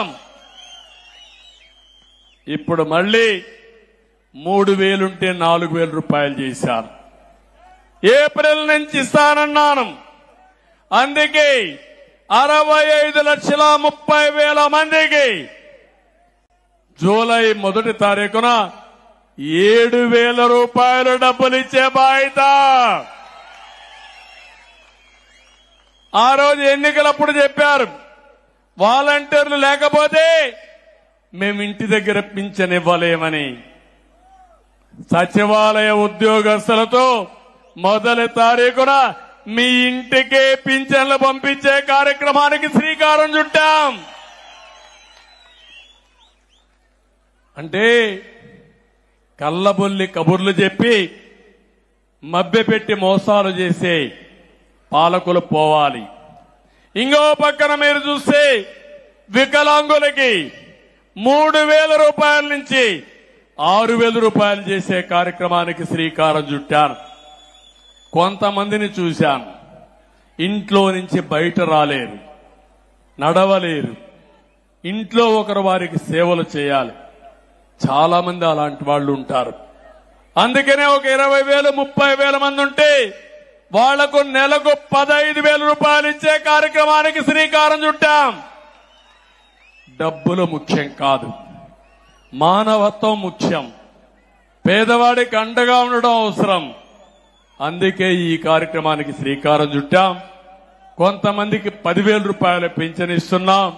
ఇచ్చాం ఇప్పుడు మళ్ళీ మూడు వేలుంటే నాలుగు వేల రూపాయలు చేశాను ఏప్రిల్ నుంచి ఇస్తానన్నాను. అందుకే అరవై ఐదు లక్షల ముప్పై వేల మందికి జూలై మొదటి తారీఖున ఏడు వేల రూపాయలు డబ్బులు ఇచ్చే బాధ్యత. ఆ రోజు ఎన్నికలప్పుడు చెప్పారు. వాలంటీర్లు లేకపోతే మేము ఇంటి దగ్గర పింఛన్ ఇవ్వలేమని. సచివాలయ ఉద్యోగస్తులతో మొదటి తారీఖున మీ ఇంటికే పింఛన్లు పంపించే కార్యక్రమానికి శ్రీకారం చుట్టాం. అంటే కళ్ళబొల్లి కబుర్లు చెప్పి మభ్యపెట్టి మోసాలు చేసే పాలకులు పోవాలి. ఇంకో పక్కన మీరు చూస్తే వికలాంగులకి మూడు వేల రూపాయల నుంచి ఆరు వేల రూపాయలు చేసే కార్యక్రమానికి శ్రీకారం చుట్టాను. కొంతమందిని చూశాను. ఇంట్లో నుంచి బయట రాలేరు. నడవలేరు. ఇంట్లో ఒకరు వారికి సేవలు చేయాలి. చాలా మంది అలాంటి వాళ్ళు ఉంటారు. అందుకనే ఒక ఇరవై వేలు ముప్పై వేల మంది ఉంటే వాళ్ళకు నెలకు పదహైదు వేల రూపాయలు ఇచ్చే కార్యక్రమానికి శ్రీకారం చుట్టాం. డబ్బులు ముఖ్యం కాదు. మానవత్వం ముఖ్యం. పేదవాడికి అండగా ఉండడం అవసరం. అందుకే ఈ కార్యక్రమానికి శ్రీకారం చుట్టాం. కొంతమందికి పదివేల రూపాయల పింఛన్ ఇస్తున్నాం.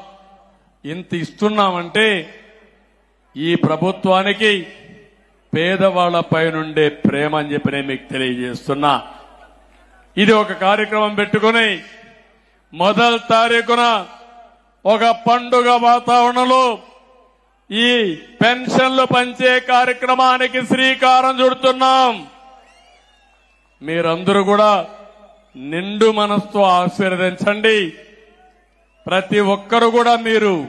ఇంత ఇస్తున్నామంటే ఈ ప్రభుత్వానికి పేదవాళ్ళపై నుండే ప్రేమ అని చెప్పి నేను మీకు తెలియజేస్తున్నా. ఇది ఒక కార్యక్రమం పెట్టుకుని మొదటి తారీఖున ఒక పండుగ వాతావరణంలో ఈ పెన్షన్లు పంచే కార్యక్రమానికి శ్రీకారం చుడుతున్నాం. మీరందరూ కూడా నిండు మనస్తో ఆశీర్వదించండి. ప్రతి ఒక్కరు కూడా మీరు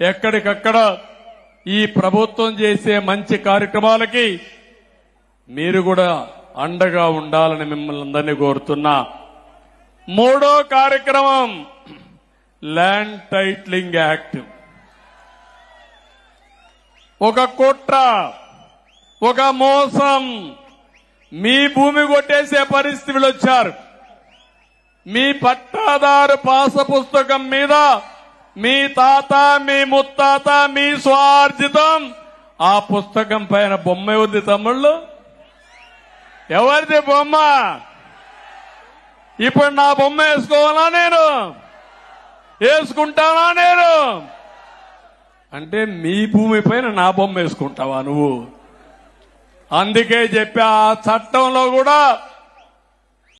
ఎక్కడికక్కడ ఈ ప్రభుత్వం చేసే మంచి కార్యక్రమాలకి మీరు కూడా అండగా ఉండాలని మిమ్మల్ని అందరినీ కోరుతున్నా. మూడో కార్యక్రమం ల్యాండ్ టైట్లింగ్ యాక్ట్ ఒక కుట్ర ఒక మోసం. మీ భూమి కొట్టేసే పరిస్థితులు వచ్చారు. మీ పట్టాదారు పాస పుస్తకం మీద మీ తాత మీ ముత్తాత మీ స్వార్జితం ఆ పుస్తకం పైన బొమ్మ ఉంది తమ్ముళ్ళు. ఎవరిది బొమ్మ? ఇప్పుడు నా బొమ్మ వేసుకోవాలా నేను? వేసుకుంటానా నేను? అంటే మీ భూమి పైన నా బొమ్మ వేసుకుంటావా నువ్వు? అందుకే చెప్పా ఆ చట్టంలో కూడా